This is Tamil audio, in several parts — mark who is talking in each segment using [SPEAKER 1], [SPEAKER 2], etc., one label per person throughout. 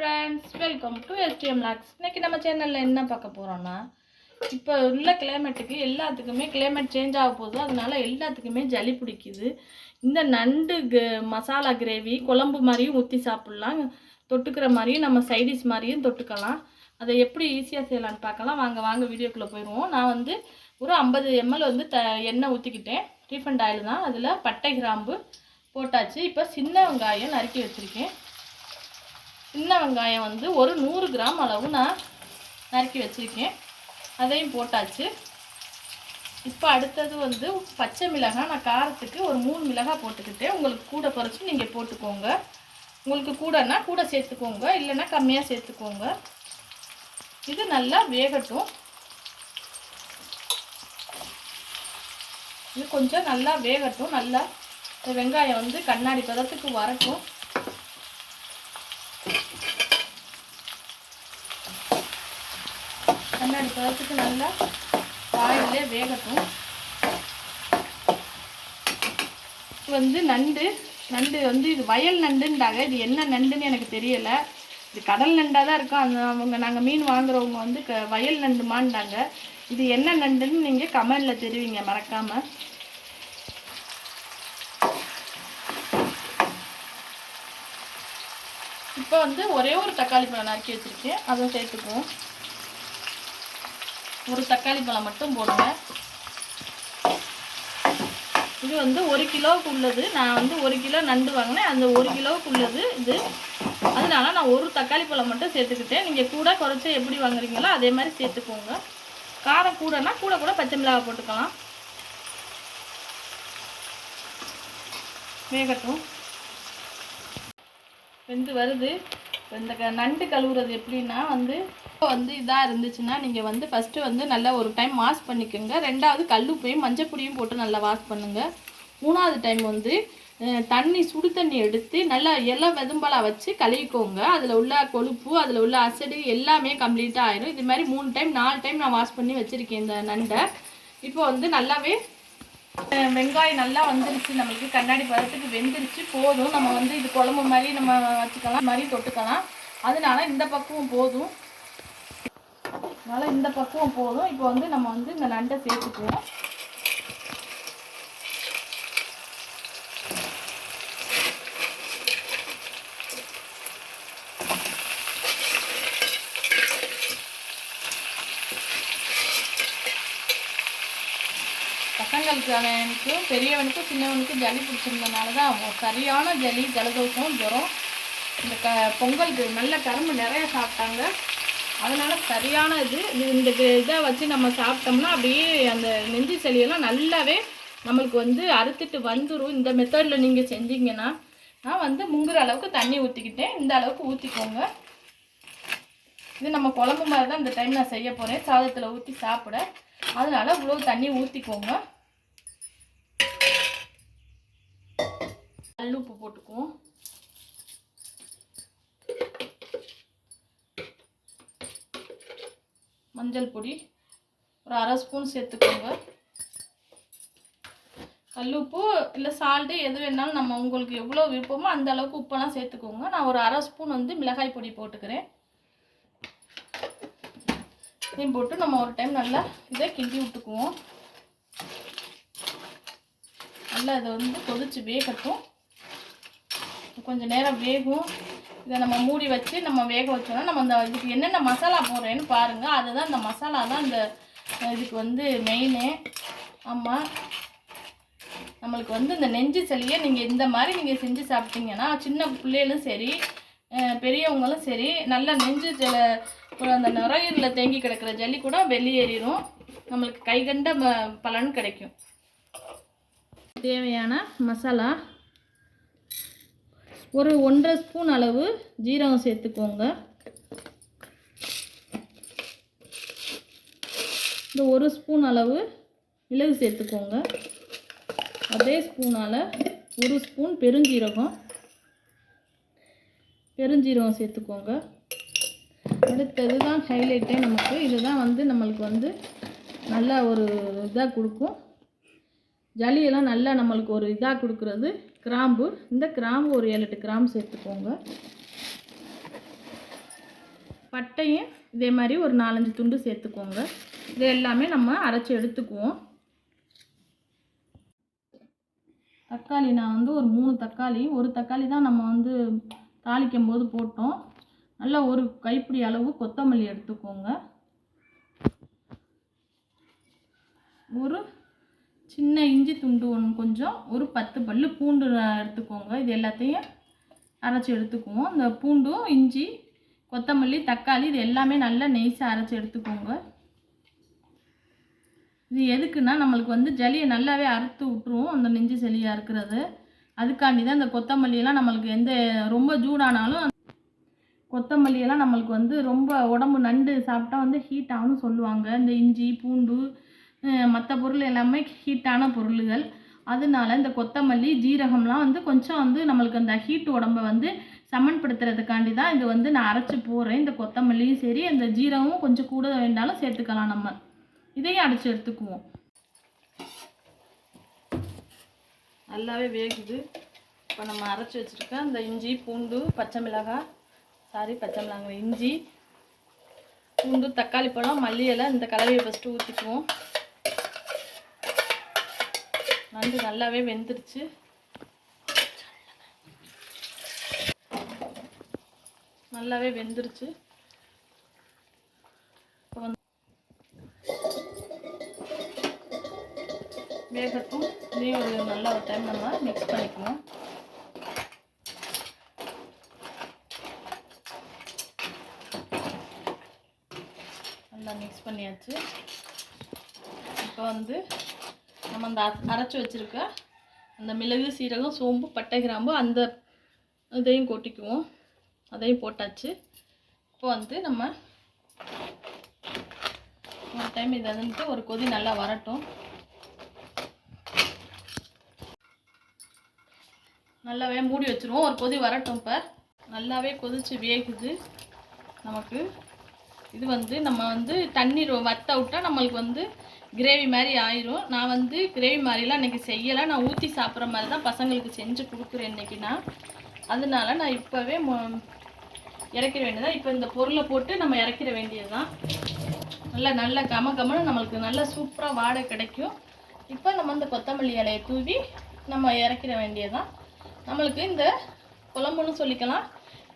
[SPEAKER 1] Friends welcome to STM logs இன்றைக்கி நம்ம சேனலில் என்ன பார்க்க போகிறோம்னா இப்போ உள்ள கிளைமேட்டுக்கு எல்லாத்துக்குமே கிளைமேட் சேஞ்ச் ஆக போகுது. அதனால எல்லாத்துக்குமே ஜலி பிடிக்குது. இந்த நண்டு மசாலா கிரேவி குழம்பு மாதிரியும் ஊற்றி சாப்பிட்லாம். தொட்டுக்கிற மாதிரியும் நம்ம சைடிஷ் மாதிரியும் தொட்டுக்கலாம். அதை எப்படி ஈஸியாக செய்யலாம்னு பார்க்கலாம். வாங்க வாங்க வீடியோக்குள்ளே போயிடுவோம். நான் வந்து ஒரு ஐம்பது எம்எல் வந்து த எண்ணெய் ஊற்றிக்கிட்டேன் ரீஃபண்ட் ஆயில் தான். அதில் பட்டை கிராம்பு போட்டாச்சு. இப்போ சின்ன வெங்காயம் நறுக்கி வச்சுருக்கேன். சின்ன வெங்காயம் வந்து ஒரு நூறு கிராம் அளவு நான் நறுக்கி வச்சுருக்கேன். அதையும் போட்டாச்சு. இப்போ அடுத்தது வந்து பச்சை மிளகாய் நான் காரத்துக்கு ஒரு மூணு மிளகாய் போட்டுக்கிட்டேன். உங்களுக்கு கூட குறைச்சி நீங்கள் போட்டுக்கோங்க. உங்களுக்கு கூடனா கூட சேர்த்துக்கோங்க இல்லைன்னா கம்மியாக சேர்த்துக்கோங்க. இது நல்லா வேகட்டும். இது கொஞ்சம் நல்லா வேகட்டும். நல்லா வெங்காயம் வந்து கண்ணாடி பதத்துக்கு வரட்டும். கண்ணாடி நல்லா ஆயிலே வேகட்டும். வந்து நண்டு. நண்டு வந்து இது வயல் நண்டுன்றாங்க. இது என்ன நண்டுன்னு எனக்கு தெரியலை. இது கடல் நண்டாக தான் இருக்கும். அந்த அவங்க நாங்கள் மீன் வாங்குறவங்க வந்து க வயல் நண்டுமான்றாங்க. இது என்ன நண்டுன்னு நீங்கள் கமெண்டில் தெரிவிங்க. மறக்காமல் இப்போ வந்து ஒரே ஒரு தக்காளி பழம் நறுக்கி வச்சுருக்கேன். அதை சேர்த்துக்குவோம். ஒரு தக்காளி பழம் மட்டும் போடுங்க. இது வந்து ஒரு கிலோவுக்கு உள்ளது நான் வந்து ஒரு கிலோ நண்டு வாங்கினேன். அந்த ஒரு கிலோவுக்கு உள்ளது இது. அதனால நான் ஒரு தக்காளி பழம் மட்டும் சேர்த்துக்கிட்டேன். நீங்கள் கூட குறைச்சி எப்படி வாங்குறீங்களோ அதே மாதிரி சேர்த்துக்கோங்க. காரம் கூடனா கூட கூட பச்சை மிளகாய் போட்டுக்கலாம். வேகட்டும். வெந்து வருது. இந்த க- நண்டு கழுவுறது எப்படின்னா வந்து வந்து இதாக இருந்துச்சுன்னா நீங்கள் வந்து ஃபஸ்ட்டு வந்து நல்லா ஒரு டைம் வாஷ் பண்ணிக்கோங்க. ரெண்டாவது கல்லுப்பையும் மஞ்சப்பொடியும் போட்டு நல்லா வாஷ் பண்ணுங்கள் மூணாவது டைம் வந்து தண்ணி சுடு தண்ணி எடுத்து நல்லா இலை வெதும்பலாக வச்சு கழுவிக்கோங்க. அதில் உள்ள கொழுப்பு அதில் உள்ள அசடு எல்லாமே கம்ப்ளீட்டாக ஆயிடும் இது மாதிரி மூணு டைம் நாலு டைம் நான் வாஷ் பண்ணி வச்சுருக்கேன் இந்த நண்டை. இப்போ வந்து நல்லாவே வெங்காயம் நல்லா வந்துருச்சு. நம்மளுக்கு கண்ணாடி பதத்துக்கு வெந்துருச்சு. போதும். நம்ம வந்து இது குழம்பு மாதிரி நம்ம வச்சுக்கலாம். மாதிரி தொட்டுக்கலாம். அதனால இந்த பக்குவம் போதும். அதனால இந்த பக்குவம் போதும். இப்போ வந்து நம்ம வந்து இந்த நண்டை சேர்த்துக்குவோம். பசங்களுக்கானவனுக்கும் பெரியவனுக்கும் சின்னவனுக்கும் ஜலி பிடிச்சிருந்தனால தான் சரியான ஜலி ஜலதோஷம் ஜுரம். இந்த க பொங்கலுக்கு நல்ல கரும்பு நிறைய சாப்பிட்டாங்க. அதனால் சரியான இது. இந்த இதை வச்சு நம்ம சாப்பிட்டோம்னா அப்படியே அந்த நெஞ்சு செளியெல்லாம் நல்லாவே நம்மளுக்கு வந்து அறுத்துட்டு வந்துடும் இந்த மெத்தடில் நீங்கள் செஞ்சீங்கன்னா நான் வந்து முங்குற அளவுக்கு தண்ணி ஊற்றிக்கிட்டேன் இந்த அளவுக்கு ஊற்றிக்கோங்க இது நம்ம குழம்பு மாதிரி தான் இந்த டைம் நான் செய்ய போகிறேன் சாதத்தில் ஊற்றி சாப்பிட. அதனால் இவ்வளோ தண்ணி ஊற்றிக்கோங்க கல் உப்பு போட்டுக்குவோம். மஞ்சள் பொடி ஒரு அரை ஸ்பூன் சேர்த்துக்கோங்க. கல் உப்பு இல்லை சால்ட்டு எது வேணாலும் நம்ம உங்களுக்கு எவ்வளோ விருப்பமோ அந்த அளவுக்கு உப்பெல்லாம் சேர்த்துக்கோங்க. நான் ஒரு அரை ஸ்பூன் வந்து மிளகாய் பொடி போட்டுக்கிறேன். இதையும் போட்டு நம்ம ஒரு டைம் நல்லா இதை கிண்டி விட்டுக்குவோம். நல்லா இதை வந்து கொதித்து வேகட்டும். கொஞ்சம் நேரம் வேகும். இதை நம்ம மூடி வச்சு நம்ம வேக வச்சோன்னா நம்ம அந்த இதுக்கு என்னென்ன மசாலா போடுறேன்னு பாருங்கள் அதுதான் இந்த மசாலா தான் இந்த இதுக்கு வந்து மெயினு ஆமாம் நம்மளுக்கு வந்து இந்த நெஞ்சு சளியை நீங்கள் இந்த மாதிரி நீங்கள் செஞ்சு சாப்பிட்டீங்கன்னா சின்ன பிள்ளைகளும் சரி பெரியவங்களும் சரி நல்லா நெஞ்சு ஜல ஒரு அந்த நுரையீரலில் தேங்கி கிடக்கிற ஜல்லி கூட வெளியேறிடும் நம்மளுக்கு கைகண்ட ம பலன் கிடைக்கும். தேவையான மசாலா ஒரு ஒன்றரை ஸ்பூன் அளவு ஜீரகம் சேர்த்துக்கோங்க. இந்த ஒரு ஸ்பூன் அளவு மிளகு சேர்த்துக்கோங்க. அதே ஸ்பூனால் ஒரு ஸ்பூன் பெருஞ்சீரகம். பெருஞ்சீரகம் சேர்த்துக்கோங்க. அடுத்தது தான் ஹைலைட்டே நமக்கு. இதுதான் வந்து நம்மளுக்கு வந்து நல்லா ஒரு இதாக கொடுக்கும். ஜலியெல்லாம் நல்லா நம்மளுக்கு ஒரு இதாக கொடுக்குறது. கிராம்பு இந்த கிராம்பு ஒரு ஏழு எட்டு கிராம்பு சேர்த்துக்கோங்க. பட்டையும் இதே மாதிரி ஒரு நாலஞ்சு துண்டு சேர்த்துக்கோங்க. இது எல்லாமே நம்ம அரைச்சி எடுத்துக்குவோம். தக்காளி நான் வந்து ஒரு மூணு தக்காளி ஒரு தக்காளி தான் நம்ம வந்து தாளிக்கும் போது போட்டோம். நல்லா ஒரு கைப்பிடி அளவு கொத்தமல்லி எடுத்துக்கோங்க. ஒரு சின்ன இஞ்சி துண்டு ஒன்று கொஞ்சம் ஒரு பத்து பல் பூண்டு எடுத்துக்கோங்க. இது எல்லாத்தையும் அரைச்சி எடுத்துக்குவோம். இந்த பூண்டும் இஞ்சி கொத்தமல்லி தக்காளி இது எல்லாமே நல்லா நெய்ஸாக அரைச்சி எடுத்துக்கோங்க. இது எதுக்குன்னா நம்மளுக்கு வந்து ஜலியை நல்லாவே அறுத்து விட்டுருவோம் அந்த நெஞ்சு சளியாக இருக்கிறது. அதுக்காண்டி தான் இந்த கொத்தமல்லியெல்லாம் நம்மளுக்கு எந்த ரொம்ப ஜூடானாலும் கொத்தமல்லியெல்லாம் நம்மளுக்கு வந்து ரொம்ப உடம்பு நண்டு சாப்பிட்டா வந்து ஹீட் ஆகும்னு சொல்லுவாங்க. இந்த இஞ்சி பூண்டு மற்ற பொருள் எல்லாமே ஹீட்டான பொருள்கள். அதனால இந்த கொத்தமல்லி ஜீரகம்லாம் வந்து கொஞ்சம் வந்து நம்மளுக்கு அந்த ஹீட் உடம்பை வந்து சமன்படுத்துறதுக்காண்டி தான் இது வந்து நான் அரைச்சி போடுறேன். இந்த கொத்தமல்லியும் சரி அந்த ஜீரகமும் கொஞ்சம் கூட வேண்டாலும் சேர்த்துக்கலாம் நம்ம. இதையும் அடைச்சி எடுத்துக்குவோம். நல்லாவே வேகுது. இப்போ நம்ம அரைச்சி வச்சுருக்க அந்த இஞ்சி பூண்டு பச்சை மிளகாய் சாரி பச்சை மிளகாய் இஞ்சி பூண்டு தக்காளி பழம் மல்லி எல்லாம் இந்த கலவையை ஃபஸ்ட்டு ஊற்றிக்குவோம் நண்டு நல்லாவே வெந்துருச்சு. நல்லாவே வெந்துருச்சு. இப்போ நீ வேகட்டும். இதையும் ஒரு நல்ல ஒரு டைம் நம்ம மிக்ஸ் பண்ணிக்கணும். நல்லா மிக்ஸ் பண்ணியாச்சு. இப்போ வந்து நம்ம அந்த அரைச்சி வச்சுருக்க அந்த மிளகு சீரகம் சோம்பு பட்டை கிராம்பு அந்த இதையும் கொட்டிக்குவோம். அதையும் போட்டாச்சு. இப்போ வந்து நம்ம ஒரு டைம் இதை வந்துட்டு ஒரு கொதி நல்லா வரட்டும். நல்லாவே மூடி வச்சுருவோம். ஒரு கொதி வரட்டும் இப்போ. நல்லாவே கொதித்து வேகுது. நமக்கு இது வந்து நம்ம வந்து தண்ணி ரொ- வத்த நம்மளுக்கு வந்து கிரேவி மாதிரி ஆயிரும். நான் வந்து கிரேவி மாதிரிலாம் இன்றைக்கி செய்யலை. நான் ஊற்றி சாப்பிட்ற மாதிரி தான் பசங்களுக்கு செஞ்சு கொடுக்குறேன் இன்றைக்கி நான். அதனால நான் இப்போவே இறக்கிற வேண்டியதான் இப்போ இந்த பொருளை போட்டு நம்ம இறக்கிற வேண்டியது தான் நல்லா நல்ல கம கமனு நம்மளுக்கு நல்ல சூப்பராக வாடை கிடைக்கும். இப்போ நம்ம இந்த கொத்தமல்லி இலையை தூவி நம்ம இறக்கிற வேண்டியதுதான். நம்மளுக்கு இந்த குழம்புன்னு சொல்லிக்கலாம்.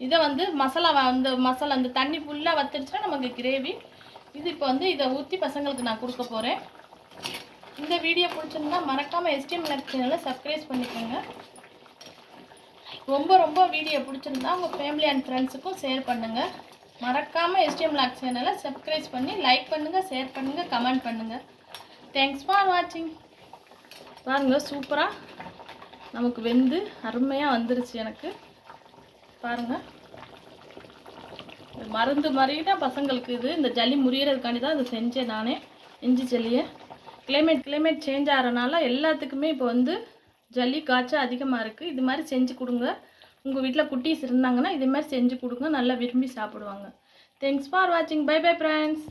[SPEAKER 1] இதை வந்து மசாலா வ- அந்த மசாலா அந்த தண்ணி ஃபுல்லாக வத்துருச்சுன்னா நமக்கு கிரேவி இது இப்போ வந்து இதை ஊற்றி பசங்களுக்கு நான் கொடுக்க போகிறேன் இந்த வீடியோ பிடிச்சிருந்தா மறக்காமல் எஸ்டிஎம் லக் சேனலை சப்ஸ்கிரைப் பண்ணிக்கோங்க. ரொம்ப ரொம்ப வீடியோ பிடிச்சிருந்தா உங்கள் ஃபேமிலி அண்ட் ஃப்ரெண்ட்ஸுக்கும் ஷேர் பண்ணுங்கள் மறக்காமல் எஸ்டிஎம் லாக் சேனலை சப்ஸ்கிரைப் பண்ணி லைக் பண்ணுங்கள் ஷேர் பண்ணுங்கள் கமெண்ட் பண்ணுங்கள் தேங்க்ஸ் ஃபார் வாட்சிங் பாருங்க சூப்பராக நமக்கு வெந்து அருமையாக வந்துருச்சு எனக்கு. பாருங்கள் மருந்து மாதிரி தான் பசங்களுக்கு இது. இந்த ஜல்லி முறியறதுக்காண்டி தான் இதை செஞ்சேன் நானே இஞ்சி ஜல்லியை. கிளைமேட் கிளைமேட் சேஞ்ச் ஆகிறனால எல்லாத்துக்குமே இப்போ வந்து ஜல்லி காய்ச்சல் அதிகமாக இருக்குது இது மாதிரி செஞ்சு கொடுங்க. உங்கள் வீட்டில் குட்டீஸ் இருந்தாங்கன்னா இதே மாதிரி செஞ்சு கொடுங்க. நல்லா விரும்பி சாப்பிடுவாங்க. தேங்க்ஸ் ஃபார் வாட்சிங் பை பை ஃப்ரெண்ட்ஸ்